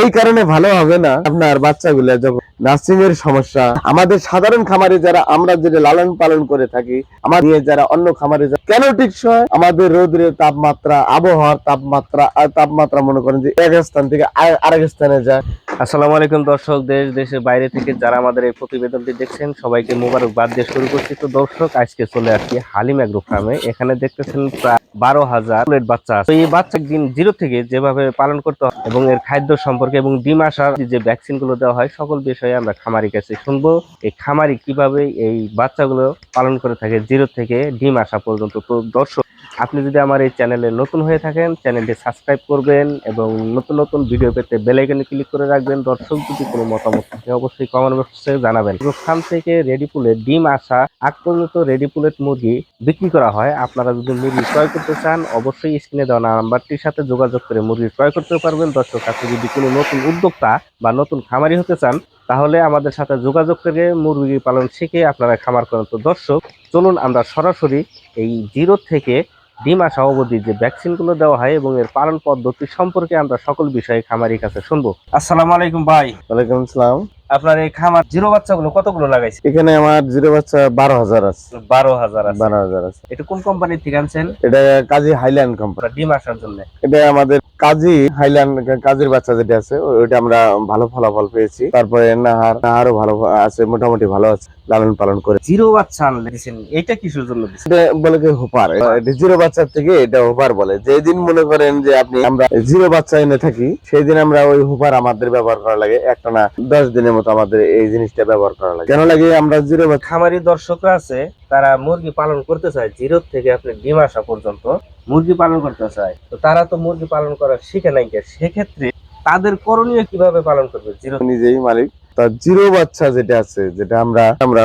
এই কারণে ভালো হবে না। আপনার বাচ্চাগুলো যখন নার্সিং এর সমস্যা, আমাদের সাধারণ খামারে যারা আমরা যেটা লালন পালন করে থাকি আমার নিয়ে যারা অন্য খামারে কেন টিকসই আমাদের রোদের তাপমাত্রা, আবহাওয়ার তাপমাত্রা, আর তাপমাত্রা মনে করেন যে এক স্থান থেকে আরেক স্থানে যায়। আসসালামু আলাইকুম দর্শক, দেশ, দেশের বাইরে থেকে যারা আমাদের এই প্রতিবেদনটি দেখছেন, সবাইকে মোবারকবাদ দিয়ে শুরু করছি। তো দর্শক, আজকে চলে আসছি হালিম অ্যাগ্রো ফার্মে। এখানে দেখতেছেন প্রায় বারো হাজার বাচ্চা তো এই বাচ্চা একদিন জিরো থেকে যেভাবে পালন করতে হয় এবং এর খাদ্য সম্পর্কে এবং ডিম আসার যে ভ্যাকসিনগুলো দেওয়া হয়, সকল বিষয়ে আমরা খামারি কাছে শুনব এই খামারি কীভাবে এই বাচ্চাগুলো পালন করে থাকে জিরো থেকে ডিম আসা পর্যন্ত। তো দর্শক আপনি যদি আমার এই চ্যানেলে নতুন হয়ে থাকেন, চ্যানেলটি সাবস্ক্রাইব করবেন এবং নতুন নতুন ভিডিও পেতে বেল আইকনে ক্লিক করে রাখবেন। দর্শক যদি কোনো মতামত থাকে, অবশ্যই কমেন্ট বক্সে জানাবেন। ফার্ম থেকে রেডি পুলেট ডিম আসা আগ পর্যন্ত রেডি পুলেট মুরগি বিক্রি করা হয়। আপনারা যদি মুরগি ক্রয় করতে চান, অবশ্যই স্ক্রিনে দেওয়া নাম্বারটির সাথে যোগাযোগ করে মুরগি ক্রয় করতে পারবেন। দর্শক, আপনি যদি কোনো নতুন উদ্যোক্তা বা নতুন খামারি হতে চান, তাহলে আমাদের সাথে যোগাযোগ করে মুরগি পালন শিখে আপনারা খামার করেন। তো দর্শক, চলুন আমরা সরাসরি এই জিরো থেকে ডিম আসা অবধি যে ভ্যাকসিনগুলো দেওয়া হয় এবং এর পালন পদ্ধতি সম্পর্কে আমরা সকল বিষয়ে খামারির কাছে শুনব। আসসালামু আলাইকুম ভাই। ওয়ালাইকুম আসসালাম। আপনার এই খামার জিরো বাচ্চাগুলো কতগুলো লাগাইছে এখানে আমার জিরো বাচ্চা বারো হাজার আছে। বারো হাজার আছে। বারো হাজার আছে। এটা কোন কোম্পানির থেকে আনছেন? এটা কাজী হাইল্যান্ড কোম্পানি ডিম আসার জন্য। এটা আমাদের কাজী হাইল্যান্ড কাজীর বাচ্চা যেটা আছে ওইটা আমরা ভালো ফলাফল পেয়েছি। তারপরে নাহার নাহারও ভালো আছে মোটামুটি ভালো আছে। লালন পালন করে। জিরো বাচ্চা আনলে দিছেন এটা কিসের জন্য বলে কি হোপার জিরো বাচ্চার থেকে এটা হোপার বলে। যেদিন মনে করেন যে আপনি আমরা জিরো বাচ্চা এনে থাকি সেই দিন আমরা ওই হোপার আমাদের ব্যবহার করা লাগে। একটা না দশ দিনের মতো আমাদের এই জিনিসটা ব্যবহার করা লাগে। কেন লাগে আমরা জিরো খামারি দর্শকরা আছে তারা মুরগি পালন করতে চায়। জিরো থেকে আপনি ডিম আসা পর্যন্ত মুরগি পালন করতে চায়। তো তারা তো মুরগি পালন করা শিখে নাই কে? সেক্ষেত্রে তাদের করণীয় কীভাবে পালন করবে? জিরো নিজেই মালিক। তা জিরো বাচ্চা যেটা আছে, যেটা আমরা আমরা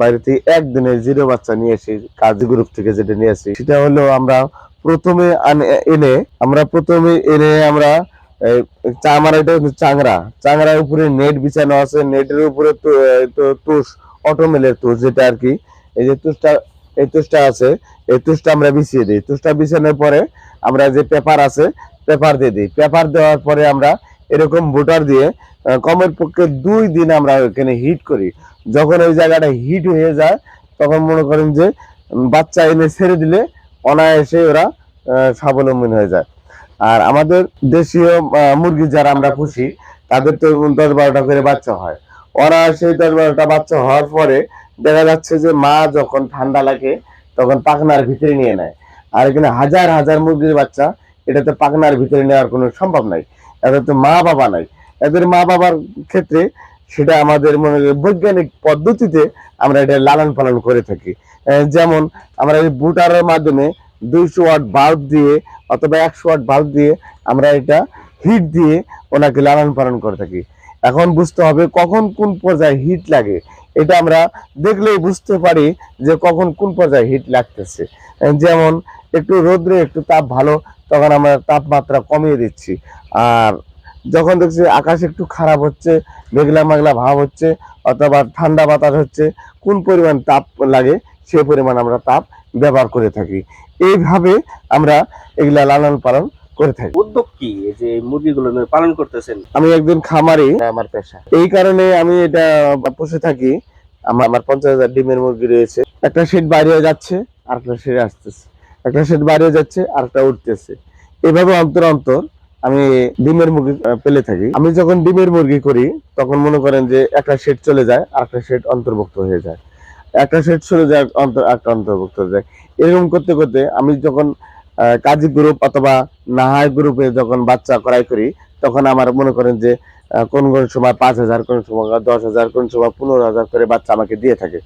বাইরে থেকে একদিনে জিরো বাচ্চা নিয়ে এসি কাজ গ্রুপ থেকে যেটা নিয়ে আসি, সেটা হলো আমরা প্রথমে এনে, আমরা প্রথমে এনে আমরা আমার এটা চাংরা। চাংরার উপরে নেট বিছানো আছে, নেটের উপরে তুষ অটোমেলের তুষ যেটা আর কি, এই যে তুষটা, এই তুষটা আছে, এই তুষটা আমরা বিছিয়ে দিই। তুষটা বিছানোর পরে আমরা যে পেপার আছে, পেপার দিয়ে দিই। পেপার দেওয়ার পরে আমরা এরকম বুটার দিয়ে কমের পক্ষে দুই দিন আমরা এখানে হিট করি। যখন ওই জায়গাটা হিট হয়ে যায়, তখন মনে করেন যে বাচ্চা এনে ছেড়ে দিলে অনায়াসে ওরা স্বাবলম্বী হয়ে যায়। আর আমাদের দেশীয় মুরগি যারা আমরা পুষি, তাদের তো দশ বারোটা করে বাচ্চা হয়। সেই দশ বারোটা বাচ্চা হওয়ার পরে দেখা যাচ্ছে যে মা যখন ঠান্ডা লাগে, তখন পাখনার ভিতরে নিয়ে নেয়। আর এখানে হাজার হাজার মুরগির বাচ্চা, এটাতে পাখনার ভিতরে নেওয়ার কোনো সম্ভব নাই। এদের তো মা বাবা নাই। এদের মা বাবার ক্ষেত্রে সেটা আমাদের মনে বৈজ্ঞানিক পদ্ধতিতে আমরা এটা লালন পালন করে থাকি। যেমন আমরা এই বুটারের মাধ্যমে দুইশো ওয়াট বাল্ব দিয়ে অথবা একশো ওয়াট বাল্ব দিয়ে আমরা এটা হিট দিয়ে ওনাকে লালন পালন করে থাকি। এখন বুঝতে হবে কখন কোন পর্যায়ে হিট লাগে। এটা আমরা দেখলেই বুঝতে পারি যে কখন কোন পর্যায়ে হিট লাগতেছে। যেমন একটু রোদ্রে একটু তাপ ভালো তখন আমরা তাপমাত্রা কমিয়ে দিচ্ছি। আর যখন দেখছি আকাশ একটু খারাপ হচ্ছে মেঘলা মেঘলা ভাব হচ্ছে অথবা ঠান্ডা বাতাস হচ্ছে কোন পরিমাণ তাপ লাগে সে পরিমাণ আমরা তাপ ব্যবহার করে থাকি। এইভাবে আমরা এগুলা লালন পালন করে থাকি। উদ্যোগ কি? এই যে মুরগিগুলো পালন করতেছেন। আমি একজন খামারি। আমার পেশা। এই কারণে আমি এটা পুষে থাকি। আমার আমার পঞ্চাশ হাজার ডিমের মুরগি রয়েছে। একটা শেড বাইরে যাচ্ছে আর একটা শেড আসতেছে। একটা শেড বাইরে যাচ্ছে আর একটা উঠতেছে। এভাবে অন্তর অন্তর আমি ডিমের মুরগি পেলে থাকি। আমি যখন ডিমের মুরগি করি, তখন মনে করেন যে একটা শেড চলে যায় আর একটা শেড অন্তর্ভুক্ত হয়ে যায়। একটা শেড চলে যায়, অন্তর একটা অন্তর্ভুক্ত হয়ে যায়। এরকম করতে করতে আমি যখন কাজী গ্রুপ অথবা নাহাই গ্রুপে যখন বাচ্চা ক্রয় করি, তখন আমার মনে করেন যে কোন কোন সময় পাঁচ হাজার, কোন সময় দশ হাজার, কোন সময় পনেরো হাজার করে বাচ্চা আমাকে দিয়ে থাকে।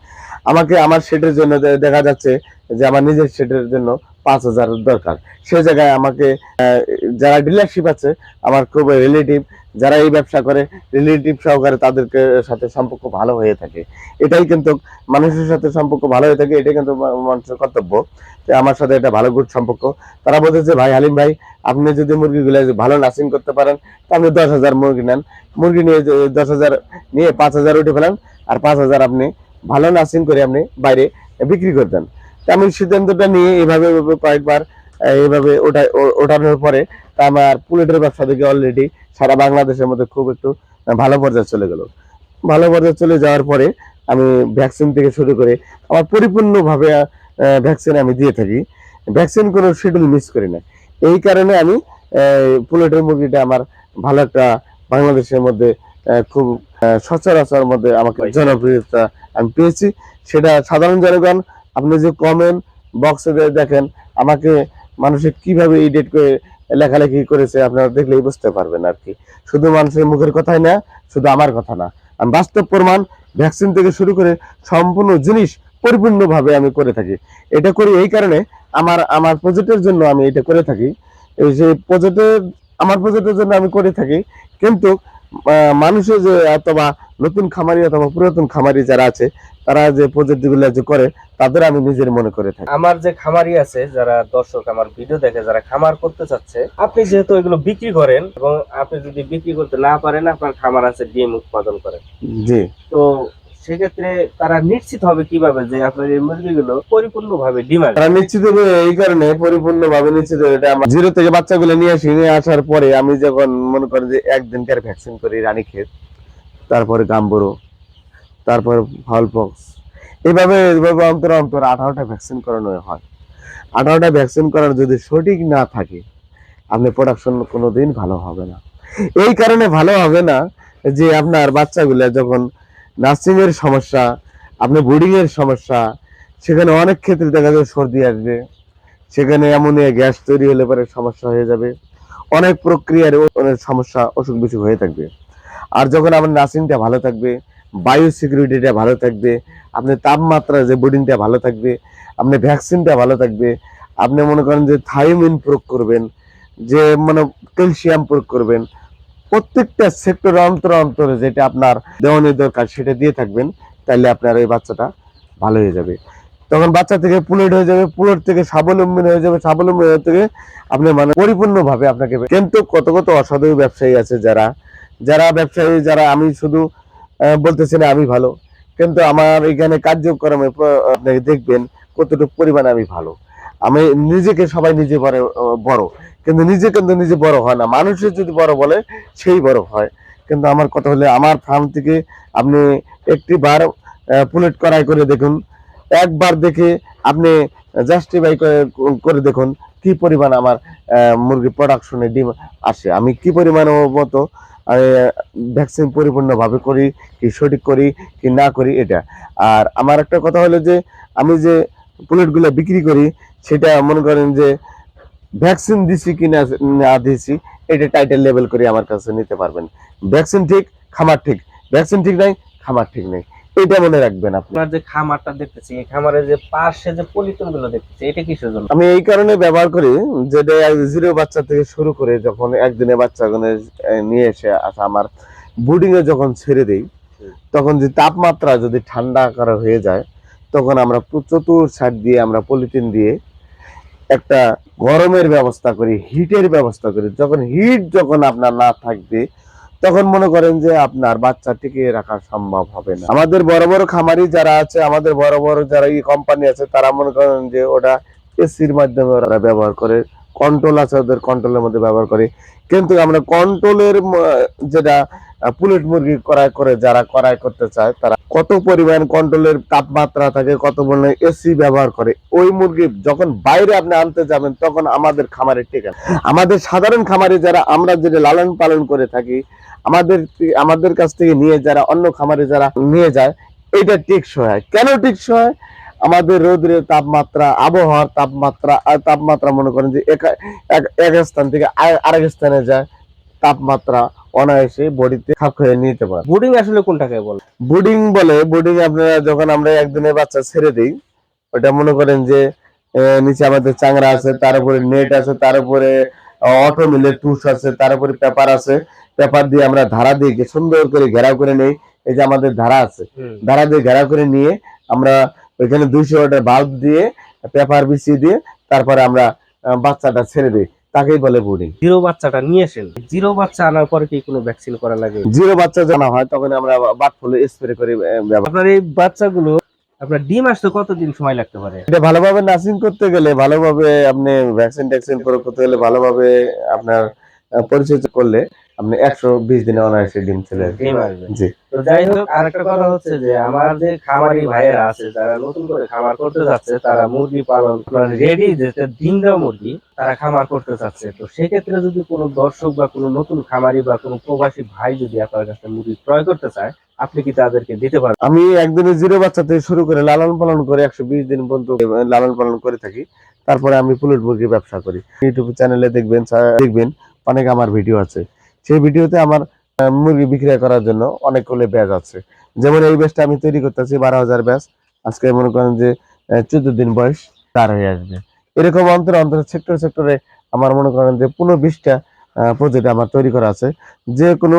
আমাকে আমার সেটের জন্য দেখা যাচ্ছে যে, আমার নিজের সেটের জন্য পাঁচ হাজার দরকার। সে জায়গায় আমাকে যারা ডিলারশিপ আছে, আমার খুব রিলেটিভ যারা এই ব্যবসা করে রিলেটিভ সহকারে তাদেরকে সাথে সম্পর্ক ভালো হয়ে থাকে। এটাই কিন্তু মানুষের সাথে সম্পর্ক ভালো হয়ে থাকে, এটাই কিন্তু মানুষের কর্তব্য। যে আমার সাথে এটা ভালো গুড সম্পর্ক। তারা বলতেছে ভাই হালিম ভাই, আপনি যদি মুরগিগুলো ভালো নার্সিং করতে পারেন, তা আপনি দশ হাজার মুরগি নেন। মুরগি নিয়ে দশ হাজার নিয়ে পাঁচ হাজার উঠে ফেলেন, আর পাঁচ হাজার আপনি ভালো নার্সিং করে আপনি বাইরে বিক্রি করে দেন। আমি সিদ্ধান্তটা নিয়ে এভাবে কয়েকবার এইভাবে ওটা ওঠানোর পরে তা আমার পুলেটের ব্যবসা থেকে অলরেডি সারা বাংলাদেশের মধ্যে খুব একটু ভালো পর্যায়ে চলে গেল। ভালো পর্যায়ে চলে যাওয়ার পরে আমি ভ্যাকসিন থেকে শুরু করে আমার পরিপূর্ণভাবে ভ্যাকসিন আমি দিয়ে থাকি। ভ্যাকসিন কোনো শিডিউল মিস করি না। এই কারণে আমি পুলেটের মুরগিটা আমার ভালো একটা বাংলাদেশের মধ্যে খুব সচরাচর মধ্যে আমাকে জনপ্রিয়তা আমি পেয়েছি। সেটা সাধারণ জনগণ আপনি যে কমেন্ট বক্সে দেখেন, আমাকে মানুষের কীভাবে এডিট করে লেখালেখি করেছে আপনারা দেখলেই বুঝতে পারবেন আর কি শুধু মানুষের মুখের কথাই না, শুধু আমার কথা না। আমি বাস্তব প্রমাণ ভ্যাকসিন থেকে শুরু করে সম্পূর্ণ জিনিস পরিপূর্ণভাবে আমি করে থাকি। এটা করি এই কারণে আমার আমার প্রজেক্টের জন্য আমি এটা করে থাকি। এই যে প্রজেক্টের আমার প্রজেক্টের জন্য আমি করে থাকি। কিন্তু মানুষের যে অথবা নতুন খামারি অথবা পুরাতন খামারি যারা আছে তারা যে প্রজেক্টগুলো যে করে তাদের আমি নিজের মনে করে থাকি। আমার যে খামারি আছে যারা দর্শক আমার ভিডিও দেখে যারা খামার করতে চাচ্ছে আপনি যেহেতু এগুলো বিক্রি করেন এবং আপনি যদি বিক্রি করতে না পারেন আপনার খামার আছে ডিম উৎপাদন করেন। জি। তো সেক্ষেত্রে তারা নিশ্চিত হবে কীভাবে যে আপনার এই মুরগিগুলো পরিপূর্ণভাবে ডিম আসবে তারা নিশ্চিত হবে এই কারণে পরিপূর্ণ ভাবে নিশ্চিত হবে। এটা আমার জিরো থেকে বাচ্চাগুলো নিয়ে আসি, নিয়ে আসার পরে আমি যখন মনে করি যে একদিনকার ভ্যাকসিন করি, রানীক্ষেত, তারপরে গাম্বুরো, তারপর ফলপক্স এইভাবে এইভাবে অন্তর অন্তর আঠারোটা ভ্যাকসিন করানো হয়। আঠারোটা ভ্যাকসিন করার যদি সঠিক না থাকে, আপনি প্রোডাকশন কোনোদিন ভালো হবে না। এই কারণে ভালো হবে না যে আপনার বাচ্চাগুলো যখন নার্সিং এর সমস্যা আপনার বোর্ডিং এর সমস্যা, সেখানে অনেক ক্ষেত্রে দেখা যাবে সর্দি আসবে। সেখানে অ্যামোনিয়া গ্যাস তৈরি হলে পরে সমস্যা হয়ে যাবে। অনেক প্রক্রিয়ার সমস্যা, অসুখ বিসুখ হয়ে থাকবে। আর যখন আপনার নার্সিংটা ভালো থাকবে বায়ো সিকিউরিটিটা ভালো থাকবে আপনি তাপমাত্রা যে বোর্ডিংটা ভালো থাকবে আপনি ভ্যাকসিনটা ভালো থাকবে, আপনি মনে করেন যে থাইমিন প্রয়োগ করবেন, যে মানে ক্যালসিয়াম প্রয়োগ করবেন প্রত্যেকটা সেক্টর অন্তর অন্তরে যেটা আপনার দেওয়ানি দরকার সেটা দিয়ে থাকবেন, তাহলে আপনার এই বাচ্চাটা ভালো হয়ে যাবে। তখন বাচ্চা থেকে পুলেট হয়ে যাবে, পুলেট থেকে স্বাবলম্বী হয়ে যাবে, স্বাবলম্বী হয়ে থেকে আপনি মানে পরিপূর্ণভাবে আপনাকে কিন্তু কত কত অসাধু ব্যবসায়ী আছে যারা যারা ব্যবসায়ী, যারা আমি শুধু বলতেছি না আমি ভালো, কিন্তু আমার এখানে কার্যক্রমে আপনাকে দেখবেন কতটুকু পরিমাণে আমি ভালো। আমি নিজেকে সবাই নিজে বড়। কিন্তু নিজে কিন্তু নিজে বড় হয় না। মানুষের যদি বড় বলে, সেই বড় হয়। কিন্তু আমার কথা হলে আমার ফার্ম থেকে আপনি একটি বার পুলেট করাই করে দেখুন। একবার দেখে আপনি জাস্টিফাই করে দেখুন কি পরিমাণ আমার মুরগি প্রোডাকশনে ডিম আসে। আমি কি পরিমাণ মতো ভ্যাকসিন পরিপূর্ণভাবে করি, কি সঠিক করি, কি না করি এটা। আর আমার একটা কথা হলো যে, আমি যে পুলেটগুলো বিক্রি করি, সেটা মনে করেন যে ভ্যাকসিন দিছি কি না দিছি এটা টাইটেল লেভেল করে আমার কাছে নিতে পারবেন। ভ্যাকসিন ঠিক খামার ঠিক। ভ্যাকসিন ঠিক নাই খামার ঠিক নেই। এটা মনে রাখবেন আপনার যে খামারটা দেখতেছি এই খামারে যে পাশে যে পলিথিনগুলো দেখতেছি এটা কিসের জন্য? আমি এই কারণে ব্যবহার করি যেটা জিরো বাচ্চা থেকে শুরু করে যখন একদিনে বাচ্চা নিয়ে এসে আসা আমার বুডিং এ যখন ছেড়ে দেই তখন যে তাপমাত্রা যদি ঠান্ডা করা হয়ে যায় তখন আমরা চতুর সাইড দিয়ে আমরা পলিথিন দিয়ে একটা গরমের ব্যবস্থা করি, হিটের ব্যবস্থা করি। যখন হিট যখন আপনার না থাকবে, তখন মনে করেন যে আপনার বাচ্চা টিকে রাখা সম্ভব হবে না। আমাদের বড় বড় খামারি যারা আছে, আমাদের বড় বড় যারা ই কোম্পানি আছে, তারা মনে করেন যে ওটা এসির মাধ্যমে ওরা ব্যবহার করে। কন্ট্রোল আছে ওদের কন্ট্রোলের মধ্যে ব্যবহার করে। কিন্তু আমরা কন্ট্রোলের যেটা পুলেট মুরগি করাই করে, যারা করাই করতে চায়, তারা কত পরিমাণ কন্ট্রোলের তাপমাত্রা থাকে, কত পরিমাণ এসি ব্যবহার করে, ওই মুরগি যখন বাইরে আপনি আনতে যাবেন, তখন আমাদের খামারে ঠিক আছে। আমাদের সাধারণ খামারে যারা, আমরা যেটা লালন পালন করে থাকি, আমাদের আমাদের কাছ থেকে নিয়ে যারা, অন্য খামারে যারা নিয়ে যায়, এটা টেকসই হয়। কেন টেকসই হয়? আমাদের রোদের তাপমাত্রা আবহাওয়ার তাপমাত্রা আর তাপমাত্রা মনে করেন যে এক স্থান থেকে আরেক স্থানে যায় তাপমাত্রা অনায়াসে বডিতে খাপ খেয়ে নিতে পারে। বোর্ডিং আসলে কোনটাকে বলে? বুডিং বলে বুডিং আপনারা যখন আমরা একদিনের বাচ্চা ছেড়ে দিই ওটা মনে করেন যে নিচে আমাদের চাংড়া আছে তার উপরে নেট আছে তার উপরে অটো মিলের টুস আছে তার উপরে পেপার আছে। পেপার দিয়ে আমরা ধারা দিয়ে সুন্দর করে ঘেরাও করে নেই এই যে আমাদের ধারা আছে। ধারা দিয়ে ঘেরাও করে নিয়ে আমরা ওইখানে দুইশো ওয়াটের বাল্ব দিয়ে পেপার বিছিয়ে দিয়ে তারপরে আমরা বাচ্চাটা ছেড়ে দিই। তাকেই বলে বুডিং জিরো বাচ্চাটা নিয়ে আসেন। জিরো বাচ্চা আনার পরে কি কোনো ভ্যাকসিন করা লাগে? জিরো বাচ্চা জানা হয় তখন আমরা বাট ফুলে স্প্রে করে আপনার এই বাচ্চাগুলো আপনার ডিম আসতে কতদিন সময় লাগতে পারে? এটা ভালোভাবে নার্সিং করতে গেলে ভালোভাবে আপনি ভ্যাকসিন ট্যাকসিন প্রয়োগ করতে গেলে ভালোভাবে আপনার আহ, পরিচর্যা করলে আপনি একশো বিশ দিনে অনায়াসে ডিম চলে আসবে। জি। তো যাই হোক আরেকটা কথা হচ্ছে যে আমার যে খামারি ভাইয়েরা আছে যারা নতুন করে খামার করতে যাচ্ছে তারা মুরগি পালন রেডি যেটা ডিম দেওয়া মুরগি তারা খামার করতে চাচ্ছে। তো সেক্ষেত্রে যদি কোনো দর্শক বা কোনো নতুন খামারি বা কোনো প্রবাসী ভাই যদি আপনার কাছে মুরগি ক্রয় করতে চায় আপনি কি তাদেরকে দিতে পারবেন? আমি একদিনে জিরো বাচ্চা থেকে শুরু করে লালন পালন করে একশো বিশ দিন পর্যন্ত লালন পালন করে থাকি। তারপরে আমি পুলট মুরগি ব্যবসা করি। ইউটিউব চ্যানেলে দেখবেন দেখবেন অনেক আমার ভিডিও আছে। সেই ভিডিওতে আমার মুরগি বিক্রয় করার জন্য অনেকগুলো ব্যাচ আছে। যেমন এই ব্যাচটা আমি তৈরি করতেছি, বারো হাজার ব্যাচ। আজকে মনে করেন যে চোদ্দ দিন বয়স তার হয়ে আসবে। এরকম অন্তর অন্তর সেক্টর সেক্টরে আমার মনে করেন যে পনেরো বিশটা প্রজেক্ট আমার তৈরি করা আছে। যে কোনো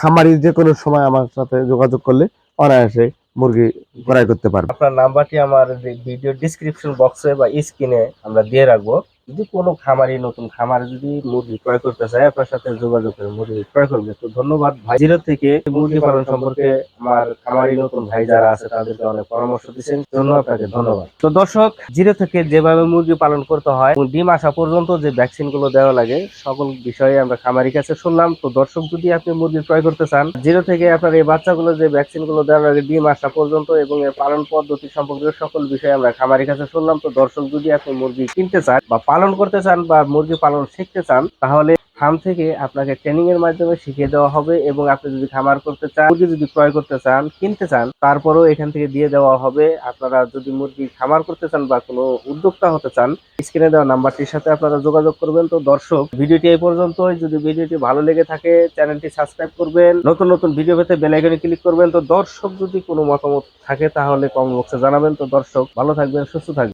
খামারি যে কোনো সময় আমার সাথে যোগাযোগ করলে অনায়াসে মুরগি ক্রয় করতে পারবে। আপনার নাম্বারটি আমার ভিডিও ডিসক্রিপশন বক্সে বা স্ক্রিনে আমরা দিয়ে রাখব। যদি কোনো খামারি নতুন খামারে যদি মুরগি ক্রয় করতে চায় আপনার সাথে যোগাযোগ করে মুরগি ক্রয় করবে। তো ধন্যবাদ ভাই। জিরো থেকে মুরগি পালন সম্পর্কে আমার খামারি নতুন ভাই যারা আছে তাদেরকে অনেক পরামর্শ দিচ্ছেন। জন্য আপনাকে ধন্যবাদ। তো দর্শক জিরো থেকে যেভাবে মুরগি পালন করতে হয় ডিম আসা পর্যন্ত যে ভ্যাকসিনগুলো দেওয়া লাগে সকল বিষয়ে আমরা খামারি কাছে শুনলাম। তো দর্শক যদি আপনি মুরগি ক্রয় করতে চান জিরো থেকে আপনার এই বাচ্চাগুলো যে ভ্যাকসিনগুলো দেওয়া লাগে ডিম আসা পর্যন্ত এবং এর পালন পদ্ধতি সম্পর্কে সকল বিষয়ে আমরা খামারি কাছে শুনলাম। তো দর্শক যদি আপনি মুরগি কিনতে চান বা পালন করতে চান বা মুরগি পালন শিখতে চান, তাহলে ফার্ম থেকে আপনাকে ট্রেনিং এর মাধ্যমে শিখিয়ে দেওয়া হবে এবং আপনি যদি খামার করতে চান, মুরগি যদি ক্রয় করতে চান, কিনতে চান, তারপরেও এখান থেকে দিয়ে দেওয়া হবে। আপনারা যদি মুরগি খামার করতে চান বা কোনো উদ্যোক্তা হতে চান স্ক্রিনে দেওয়া নাম্বারটির সাথে আপনারা যোগাযোগ করবেন। তো দর্শক, ভিডিওটি এই পর্যন্তই। যদি ভিডিওটি ভালো লেগে থাকে চ্যানেলটি সাবস্ক্রাইব করবেন। নতুন নতুন ভিডিও পেতে বেল আইকনে ক্লিক করবেন। তো দর্শক, যদি কোনো মতামত থাকে, তাহলে কমেন্ট বক্সে জানাবেন। তো দর্শক, ভালো থাকবেন, সুস্থ থাকবেন।